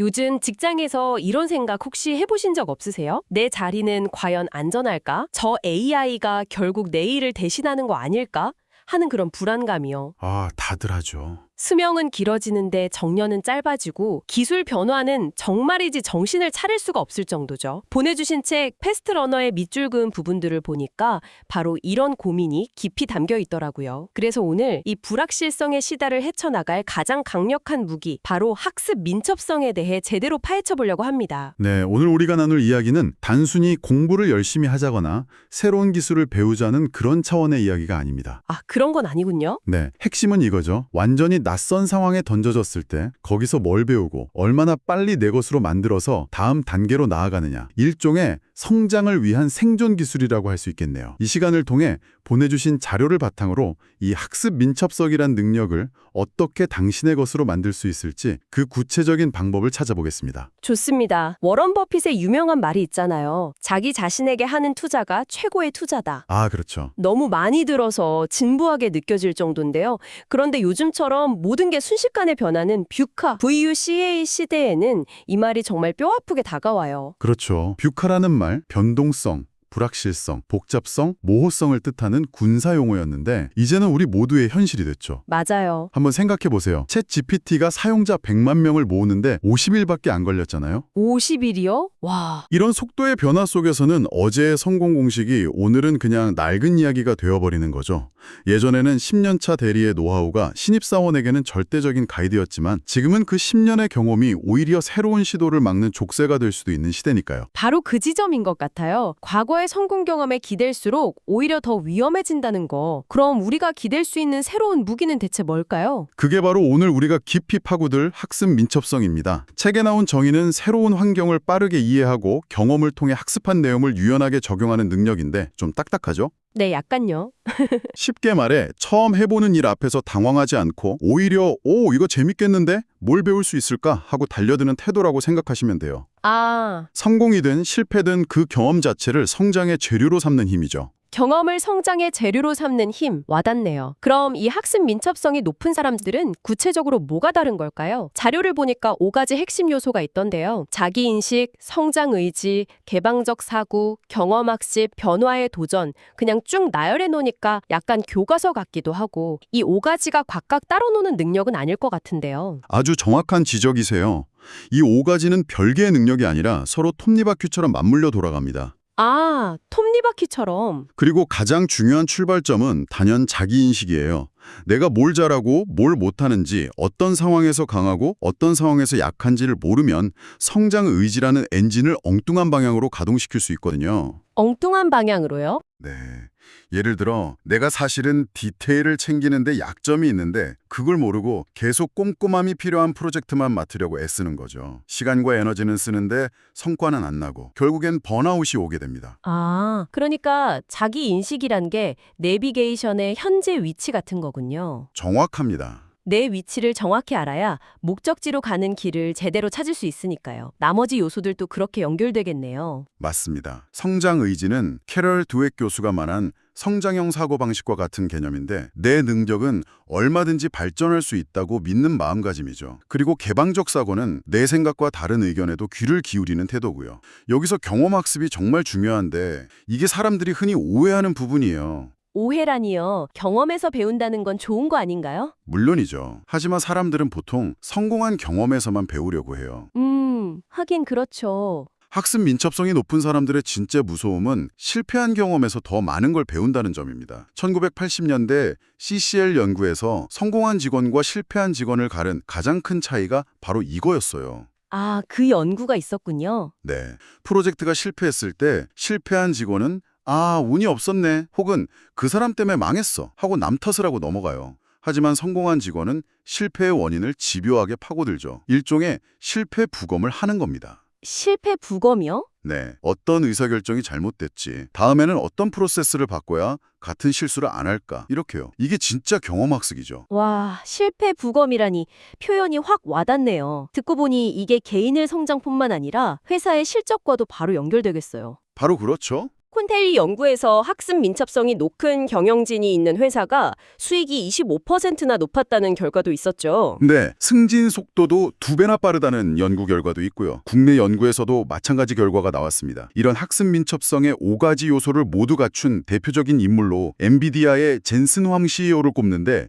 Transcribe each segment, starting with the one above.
요즘 직장에서 이런 생각 혹시 해보신 적 없으세요? 내 자리는 과연 안전할까? 저 AI가 결국 내 일을 대신하는 거 아닐까? 하는 그런 불안감이요. 아, 다들 하죠. 수명은 길어지는데 정년은 짧아지고 기술 변화는 정말이지 정신을 차릴 수가 없을 정도죠. 보내주신 책 패스트러너의 밑줄 그은 부분들을 보니까 바로 이런 고민이 깊이 담겨 있더라고요. 그래서 오늘 이 불확실성의 시다를 헤쳐나갈 가장 강력한 무기, 바로 학습 민첩성에 대해 제대로 파헤쳐 보려고 합니다. 네, 오늘 우리가 나눌 이야기는 단순히 공부를 열심히 하자거나 새로운 기술을 배우자는 그런 차원의 이야기가 아닙니다. 아, 그런 건 아니군요. 네, 핵심은 이거죠. 완전히 낯선 상황에 던져졌을 때 거기서 뭘 배우고 얼마나 빨리 내 것으로 만들어서 다음 단계로 나아가느냐. 일종의 성장을 위한 생존 기술이라고 할 수 있겠네요. 이 시간을 통해 보내주신 자료를 바탕으로 이 학습 민첩성이란 능력을 어떻게 당신의 것으로 만들 수 있을지 그 구체적인 방법을 찾아보겠습니다. 좋습니다. 워런 버핏의 유명한 말이 있잖아요. 자기 자신에게 하는 투자가 최고의 투자다. 아, 그렇죠. 너무 많이 들어서 진부하게 느껴질 정도인데요. 그런데 요즘처럼 모든 게 순식간에 변하는 뷰카, VUCA 시대에는 이 말이 정말 뼈아프게 다가와요. 그렇죠. 뷰카라는 말, 변동성, 불확실성, 복잡성, 모호성을 뜻하는 군사 용어였는데 이제는 우리 모두의 현실이 됐죠. 맞아요. 한번 생각해 보세요. 챗 GPT가 사용자 100만 명을 모으는데 50일밖에 안 걸렸잖아요. 50일이요? 와. 이런 속도의 변화 속에서는 어제의 성공 공식이 오늘은 그냥 낡은 이야기가 되어버리는 거죠. 예전에는 10년차 대리의 노하우가 신입사원에게는 절대적인 가이드였지만 지금은 그 10년의 경험이 오히려 새로운 시도를 막는 족쇄가 될 수도 있는 시대니까요. 바로 그 지점인 것 같아요. 과거 의 성공 경험에 기댈수록 오히려 더 위험해진다는 거. 그럼 우리가 기댈 수 있는 새로운 무기는 대체 뭘까요? 그게 바로 오늘 우리가 깊이 파고들 학습 민첩성입니다. 책에 나온 정의는 새로운 환경을 빠르게 이해하고 경험을 통해 학습한 내용을 유연하게 적용하는 능력인데 좀 딱딱하죠? 네, 약간요. 쉽게 말해 처음 해보는 일 앞에서 당황하지 않고 오히려 오 이거 재밌겠는데 뭘 배울 수 있을까 하고 달려드는 태도라고 생각하시면 돼요. 아, 성공이든 실패든 그 경험 자체를 성장의 재료로 삼는 힘이죠. 경험을 성장의 재료로 삼는 힘 와닿네요. 그럼 이 학습 민첩성이 높은 사람들은 구체적으로 뭐가 다른 걸까요? 자료를 보니까 5가지 핵심 요소가 있던데요. 자기인식, 성장 의지, 개방적 사고, 경험 학습, 변화의 도전 그냥 쭉 나열해 놓으니까 약간 교과서 같기도 하고 이 5가지가 각각 따로 노는 능력은 아닐 것 같은데요. 아주 정확한 지적이세요. 이오 가지는 별개의 능력이 아니라 서로 톱니바퀴처럼 맞물려 돌아갑니다. 아, 톱니바퀴처럼 그리고 가장 중요한 출발점은 단연 자기인식이에요. 내가 뭘 잘하고 뭘 못하는지, 어떤 상황에서 강하고 어떤 상황에서 약한지를 모르면 성장 의지라는 엔진을 엉뚱한 방향으로 가동시킬 수 있거든요. 엉뚱한 방향으로요? 네. 예를 들어 내가 사실은 디테일을 챙기는데 약점이 있는데 그걸 모르고 계속 꼼꼼함이 필요한 프로젝트만 맡으려고 애쓰는 거죠. 시간과 에너지는 쓰는데 성과는 안 나고 결국엔 번아웃이 오게 됩니다. 아, 그러니까 자기 인식이란 게 내비게이션의 현재 위치 같은 거군요. 정확합니다. 내 위치를 정확히 알아야 목적지로 가는 길을 제대로 찾을 수 있으니까요. 나머지 요소들도 그렇게 연결되겠네요. 맞습니다. 성장 의지는 캐럴 두액 교수가 말한 성장형 사고방식과 같은 개념인데 내 능력은 얼마든지 발전할 수 있다고 믿는 마음가짐이죠. 그리고 개방적 사고는 내 생각과 다른 의견에도 귀를 기울이는 태도고요. 여기서 경험학습이 정말 중요한데 이게 사람들이 흔히 오해하는 부분이에요. 오해라니요. 경험에서 배운다는 건 좋은 거 아닌가요? 물론이죠. 하지만 사람들은 보통 성공한 경험에서만 배우려고 해요. 음, 하긴 그렇죠. 학습 민첩성이 높은 사람들의 진짜 무서움은 실패한 경험에서 더 많은 걸 배운다는 점입니다. 1980년대 CCL 연구에서 성공한 직원과 실패한 직원을 가른 가장 큰 차이가 바로 이거였어요. 아, 그 연구가 있었군요. 네. 프로젝트가 실패했을 때 실패한 직원은 아, 운이 없었네. 혹은 그 사람 때문에 망했어. 하고 남 탓을 하고 넘어가요. 하지만 성공한 직원은 실패의 원인을 집요하게 파고들죠. 일종의 실패 부검을 하는 겁니다. 실패 부검이요? 네, 어떤 의사결정이 잘못됐지, 다음에는 어떤 프로세스를 바꿔야 같은 실수를 안 할까, 이렇게요. 이게 진짜 경험학습이죠. 와, 실패 부검이라니 표현이 확 와닿네요. 듣고 보니 이게 개인의 성장뿐만 아니라 회사의 실적과도 바로 연결되겠어요. 바로 그렇죠. 콘텔리 연구에서 학습 민첩성이 높은 경영진이 있는 회사가 수익이 25%나 높았다는 결과도 있었죠. 네, 승진 속도도 두 배나 빠르다는 연구 결과도 있고요. 국내 연구에서도 마찬가지 결과가 나왔습니다. 이런 학습 민첩성의 5가지 요소를 모두 갖춘 대표적인 인물로 엔비디아의 젠슨 황 CEO를 꼽는데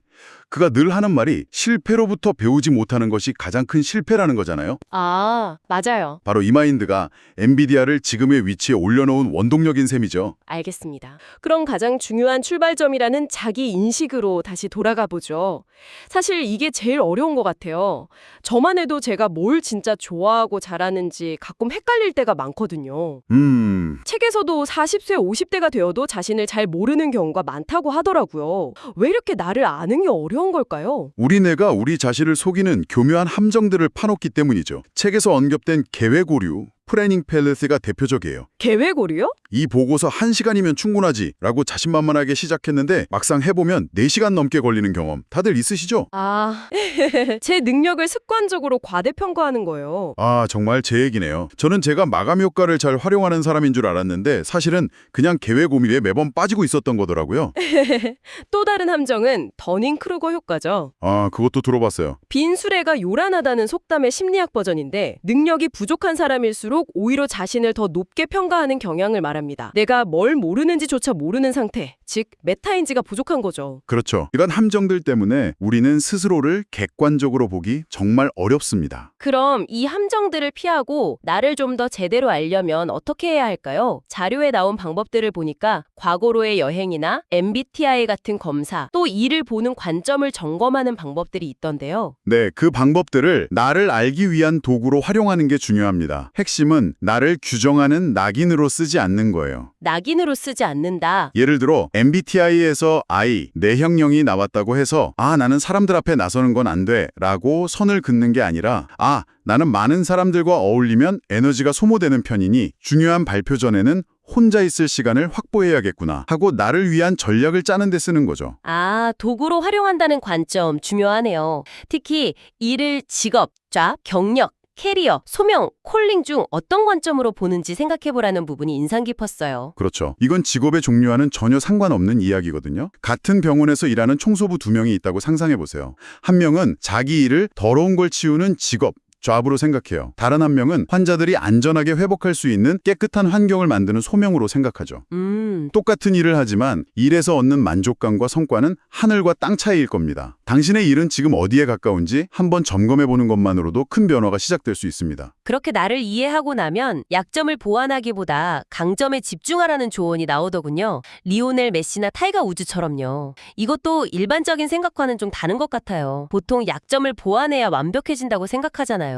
그가 늘 하는 말이 실패로부터 배우지 못하는 것이 가장 큰 실패라는 거잖아요. 아, 맞아요. 바로 이 마인드가 엔비디아를 지금의 위치에 올려놓은 원동력인 셈이죠. 알겠습니다. 그럼 가장 중요한 출발점이라는 자기 인식으로 다시 돌아가 보죠. 사실 이게 제일 어려운 것 같아요. 저만 해도 제가 뭘 진짜 좋아하고 잘하는지 가끔 헷갈릴 때가 많거든요. 음, 책에서도 40세, 50대가 되어도 자신을 잘 모르는 경우가 많다고 하더라고요. 왜 이렇게 나를 아는 게 어려운 걸까요? 우리네가 우리 자신을 속이는 교묘한 함정들을 파놓기 때문이죠. 책에서 언급된 계획 오류, 프레닝 팰리스가 대표적이에요. 계획 오류요? 이 보고서 1시간이면 충분하지 라고 자신만만하게 시작했는데 막상 해보면 4시간 넘게 걸리는 경험 다들 있으시죠? 아, 제 능력을 습관적으로 과대평가하는 거예요. 아 정말 제 얘기네요. 저는 제가 마감 효과를 잘 활용하는 사람인 줄 알았는데 사실은 그냥 계획 오밀에 매번 빠지고 있었던 거더라고요. 또 다른 함정은 더닝 크루거 효과죠. 아 그것도 들어봤어요. 빈 수레가 요란하다는 속담의 심리학 버전인데 능력이 부족한 사람일수록 오히려 자신을 더 높게 평가하는 경향을 말합니다. 내가 뭘 모르는지조차 모르는 상태, 즉 메타인지가 부족한 거죠. 그렇죠. 이런 함정들 때문에 우리는 스스로를 객관적으로 보기 정말 어렵습니다. 그럼 이 함정들을 피하고 나를 좀 더 제대로 알려면 어떻게 해야 할까요? 자료에 나온 방법들을 보니까 과거로의 여행이나 MBTI 같은 검사, 또 일을 보는 관점을 점검하는 방법들이 있던데요. 네, 그 방법들을 나를 알기 위한 도구로 활용하는 게 중요합니다. 핵심은 나를 규정하는 낙인으로 쓰지 않는 거예요. 낙인으로 쓰지 않는다. 예를 들어 MBTI에서 I, 내형형이 나왔다고 해서 아 나는 사람들 앞에 나서는 건 안 돼 라고 선을 긋는 게 아니라 아 나는 많은 사람들과 어울리면 에너지가 소모되는 편이니 중요한 발표 전에는 혼자 있을 시간을 확보해야겠구나 하고 나를 위한 전략을 짜는 데 쓰는 거죠. 아, 도구로 활용한다는 관점 중요하네요. 특히 일을 직업, 자, 경력, 캐리어, 소명, 콜링 중 어떤 관점으로 보는지 생각해보라는 부분이 인상 깊었어요. 그렇죠. 이건 직업의 종류와는 전혀 상관없는 이야기거든요. 같은 병원에서 일하는 총소부 두 명이 있다고 상상해 보세요. 한 명은 자기 일을 더러운 걸 치우는 직업, 잡으로 생각해요. 다른 한 명은 환자들이 안전하게 회복할 수 있는 깨끗한 환경을 만드는 소명으로 생각하죠. 음, 똑같은 일을 하지만 일에서 얻는 만족감과 성과는 하늘과 땅 차이일 겁니다. 당신의 일은 지금 어디에 가까운지 한번 점검해 보는 것만으로도 큰 변화가 시작될 수 있습니다. 그렇게 나를 이해하고 나면 약점을 보완하기보다 강점에 집중하라는 조언이 나오더군요. 리오넬 메시나 타이가 우즈처럼요. 이것도 일반적인 생각과는 좀 다른 것 같아요. 보통 약점을 보완해야 완벽해진다고 생각하잖아요.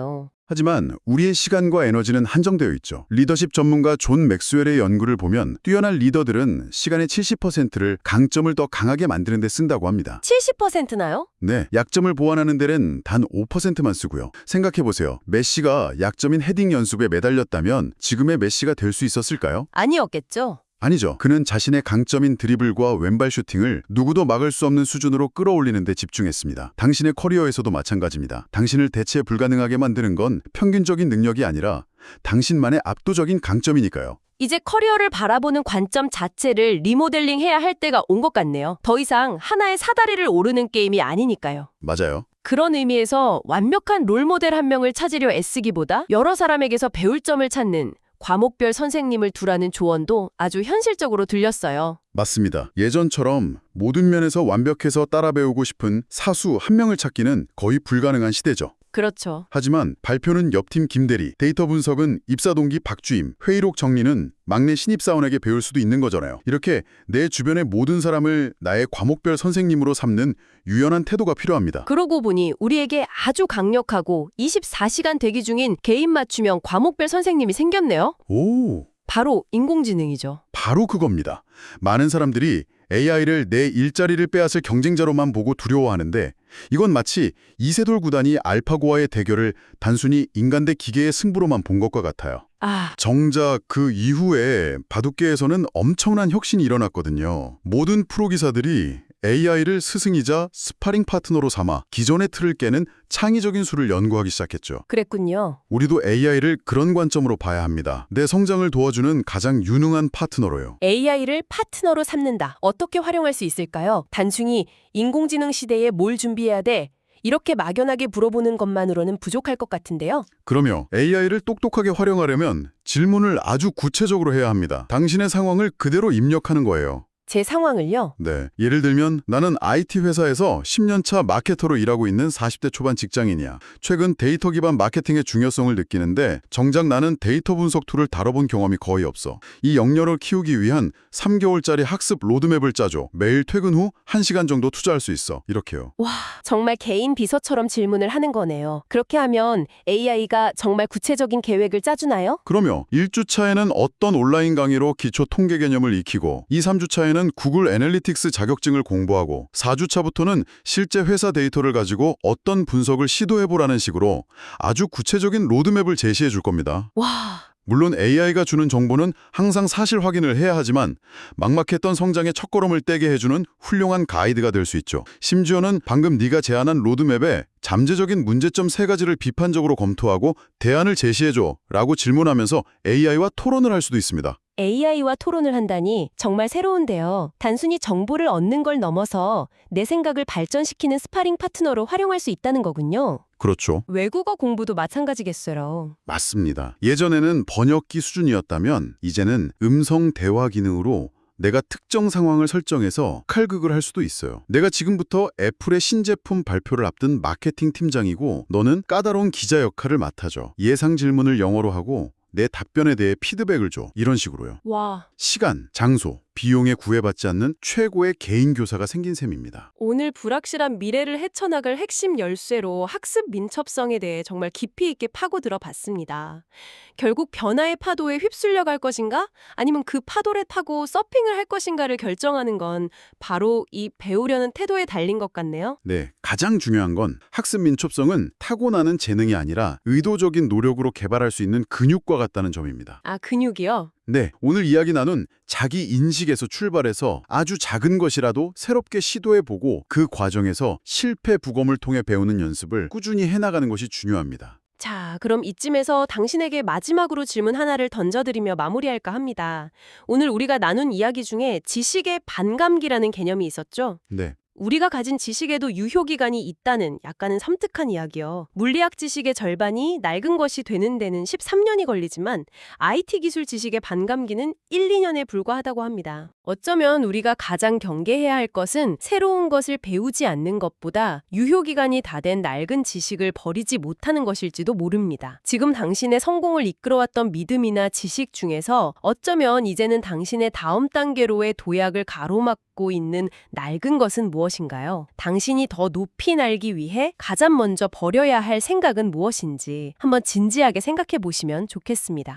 하지만 우리의 시간과 에너지는 한정되어 있죠. 리더십 전문가 존 맥스웰의 연구를 보면 뛰어난 리더들은 시간의 70%를 강점을 더 강하게 만드는 데 쓴다고 합니다. 70%나요? 네, 약점을 보완하는 데는 단 5%만 쓰고요. 생각해 보세요. 메시가 약점인 헤딩 연습에 매달렸다면 지금의 메시가 될 수 있었을까요? 아니었겠죠. 아니죠. 그는 자신의 강점인 드리블과 왼발 슈팅을 누구도 막을 수 없는 수준으로 끌어올리는 데 집중했습니다. 당신의 커리어에서도 마찬가지입니다. 당신을 대체 불가능하게 만드는 건 평균적인 능력이 아니라 당신만의 압도적인 강점이니까요. 이제 커리어를 바라보는 관점 자체를 리모델링 해야 할 때가 온 것 같네요. 더 이상 하나의 사다리를 오르는 게임이 아니니까요. 맞아요. 그런 의미에서 완벽한 롤모델 한 명을 찾으려 애쓰기보다 여러 사람에게서 배울 점을 찾는 과목별 선생님을 두라는 조언도 아주 현실적으로 들렸어요. 맞습니다. 예전처럼 모든 면에서 완벽해서 따라 배우고 싶은 사수 한 명을 찾기는 거의 불가능한 시대죠. 그렇죠. 하지만 발표는 옆팀 김대리, 데이터 분석은 입사 동기 박주임, 회의록 정리는 막내 신입사원에게 배울 수도 있는 거잖아요. 이렇게 내 주변의 모든 사람을 나의 과목별 선생님으로 삼는 유연한 태도가 필요합니다. 그러고 보니 우리에게 아주 강력하고 24시간 대기 중인 개인 맞춤형 과목별 선생님이 생겼네요. 오, 바로 인공지능이죠. 바로 그겁니다. 많은 사람들이 AI를 내 일자리를 빼앗을 경쟁자로만 보고 두려워하는데 이건 마치 이세돌 구단이 알파고와의 대결을 단순히 인간 대 기계의 승부로만 본 것과 같아요. 아, 정작 그 이후에 바둑계에서는 엄청난 혁신이 일어났거든요. 모든 프로 기사들이 AI를 스승이자 스파링 파트너로 삼아 기존의 틀을 깨는 창의적인 수를 연구하기 시작했죠. 그랬군요. 우리도 AI를 그런 관점으로 봐야 합니다. 내 성장을 도와주는 가장 유능한 파트너로요. AI를 파트너로 삼는다. 어떻게 활용할 수 있을까요? 단순히 인공지능 시대에 뭘 준비해야 돼? 이렇게 막연하게 물어보는 것만으로는 부족할 것 같은데요. 그러며 AI를 똑똑하게 활용하려면 질문을 아주 구체적으로 해야 합니다. 당신의 상황을 그대로 입력하는 거예요. 제 상황을요. 네. 예를 들면 나는 IT 회사에서 10년차 마케터로 일하고 있는 40대 초반 직장인이야. 최근 데이터 기반 마케팅의 중요성을 느끼는데 정작 나는 데이터 분석 툴을 다뤄본 경험이 거의 없어. 이 역량을 키우기 위한 3개월짜리 학습 로드맵을 짜줘. 매일 퇴근 후 1시간 정도 투자할 수 있어. 이렇게요. 와, 정말 개인 비서처럼 질문을 하는 거네요. 그렇게 하면 AI가 정말 구체적인 계획을 짜주나요? 그러며 1주차에는 어떤 온라인 강의로 기초 통계 개념을 익히고 2, 3주차에는 구글 애널리틱스 자격증을 공부하고 4주차부터는 실제 회사 데이터를 가지고 어떤 분석을 시도해보라는 식으로 아주 구체적인 로드맵을 제시해 줄 겁니다. 와, 물론 AI가 주는 정보는 항상 사실 확인을 해야 하지만 막막했던 성장의 첫걸음을 떼게 해주는 훌륭한 가이드가 될 수 있죠. 심지어는 방금 네가 제안한 로드맵에 잠재적인 문제점 세 가지를 비판적으로 검토하고 대안을 제시해줘 라고 질문하면서 AI와 토론을 할 수도 있습니다. AI와 토론을 한다니 정말 새로운데요. 단순히 정보를 얻는 걸 넘어서 내 생각을 발전시키는 스파링 파트너로 활용할 수 있다는 거군요. 그렇죠. 외국어 공부도 마찬가지겠어요. 맞습니다. 예전에는 번역기 수준이었다면 이제는 음성 대화 기능으로 내가 특정 상황을 설정해서 칼극을 할 수도 있어요. 내가 지금부터 애플의 신제품 발표를 앞둔 마케팅 팀장이고 너는 까다로운 기자 역할을 맡아줘. 예상 질문을 영어로 하고 내 답변에 대해 피드백을 줘. 이런 식으로요. 와, 시간, 장소, 비용에 구애받지 않는 최고의 개인 교사가 생긴 셈입니다. 오늘 불확실한 미래를 헤쳐나갈 핵심 열쇠로 학습 민첩성에 대해 정말 깊이 있게 파고들어 봤습니다. 결국 변화의 파도에 휩쓸려 갈 것인가? 아니면 그 파도를 타고 서핑을 할 것인가를 결정하는 건 바로 이 배우려는 태도에 달린 것 같네요. 네, 가장 중요한 건 학습 민첩성은 타고나는 재능이 아니라 의도적인 노력으로 개발할 수 있는 근육과 같다는 점입니다. 아, 근육이요? 네, 오늘 이야기 나눈 자기 인식에서 출발해서 아주 작은 것이라도 새롭게 시도해보고 그 과정에서 실패 부검을 통해 배우는 연습을 꾸준히 해나가는 것이 중요합니다. 자, 그럼 이쯤에서 당신에게 마지막으로 질문 하나를 던져드리며 마무리할까 합니다. 오늘 우리가 나눈 이야기 중에 지식의 반감기라는 개념이 있었죠? 네, 우리가 가진 지식에도 유효기간이 있다는 약간은 섬뜩한 이야기요. 물리학 지식의 절반이 낡은 것이 되는 데는 13년이 걸리지만 IT 기술 지식의 반감기는 1, 2년에 불과하다고 합니다. 어쩌면 우리가 가장 경계해야 할 것은 새로운 것을 배우지 않는 것보다 유효기간이 다 된 낡은 지식을 버리지 못하는 것일지도 모릅니다. 지금 당신의 성공을 이끌어왔던 믿음이나 지식 중에서 어쩌면 이제는 당신의 다음 단계로의 도약을 가로막 고 있는 낡은 것은 무엇인가요? 당신이 더 높이 날기 위해 가장 먼저 버려야 할 생각은 무엇인지 한번 진지하게 생각해 보시면 좋겠습니다.